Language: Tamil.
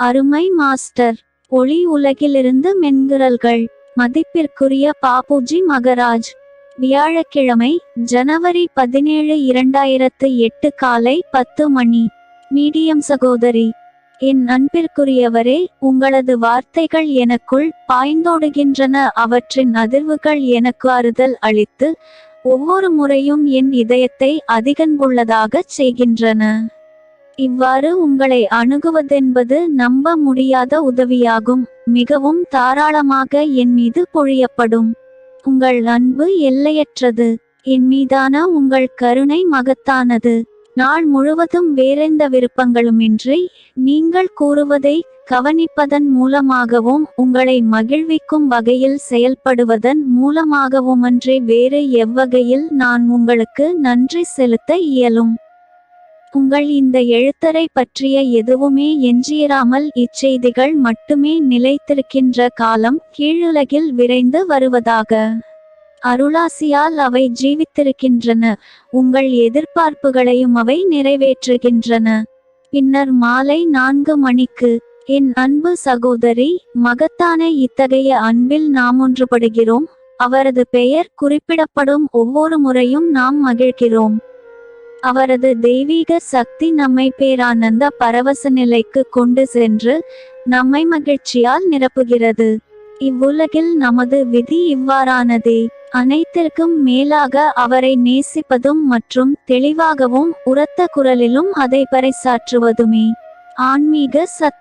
அருமை மாஸ்டர். ஒளி உலகிலிருந்து மென்குரல்கள். மதிப்பிற்குரிய பாபுஜி மகராஜ். வியாழக்கிழமை ஜனவரி பதினேழு இரண்டாயிரத்து எட்டு காலை பத்து மணி. மீடியம் சகோதரி என் அன்பிற்குரியவரே உங்களது வார்த்தைகள் எனக்குள் பாய்ந்தோடுகின்றன. அவற்றின் அதிர்வுகள் எனக்கு ஆறுதல் அளித்து ஒவ்வொரு முறையும் என் இதயத்தை அதிகன்புள்ளதாகச் செய்கின்றன. இவ்வாறு உங்களை அணுகுவதென்பது நம்ப முடியாத உதவியாகும். மிகவும் தாராளமாக என் மீது பொழியப்படும். உங்கள் அன்பு எல்லையற்றது. என் மீதான உங்கள் கருணை மகத்தானது. நாள் முழுவதும் வேறெந்த விருப்பங்களுமின்றி நீங்கள் கூறுவதை கவனிப்பதன் மூலமாகவும் உங்களை மகிழ்விக்கும் வகையில் செயல்படுவதன் மூலமாகவுமன்றி வேறு எவ்வகையில் நான் உங்களுக்கு நன்றி செலுத்த இயலும். உங்கள் இந்த எழுத்தரை பற்றிய எதுவுமே எஞ்சியிராமல் இச்செய்திகள் மட்டுமே நிலைத்திருக்கின்ற காலம் கீழுலகில் விரைந்து வருவதாக அருளாசியால் அவை ஜீவித்திருக்கின்றன. உங்கள் எதிர்பார்ப்புகளையும் அவை நிறைவேற்றுகின்றன. பின்னர் மாலை நான்கு மணிக்கு என் அன்பு சகோதரி மகத்தான இத்தகைய அன்பில் நாம் ஒன்றுபடுகிறோம். அவரது பெயர் குறிப்பிடப்படும் ஒவ்வொரு முறையும் நாம் மகிழ்கிறோம். அவரது தெய்வீக சக்தி நம்மை பேரானந்த பரவச நிலைக்கு கொண்டு சென்று நம்மை மகிழ்ச்சியால் நிரப்புகிறது. இவ்வுலகில் நமது விதி இவ்வாறானதே. அனைத்திற்கும் மேலாக அவரை நேசிப்பதும் மற்றும் தெளிவாகவும் உரத்த குரலிலும் அதை பறைசாற்றுவதுமே. ஆன்மீக சத்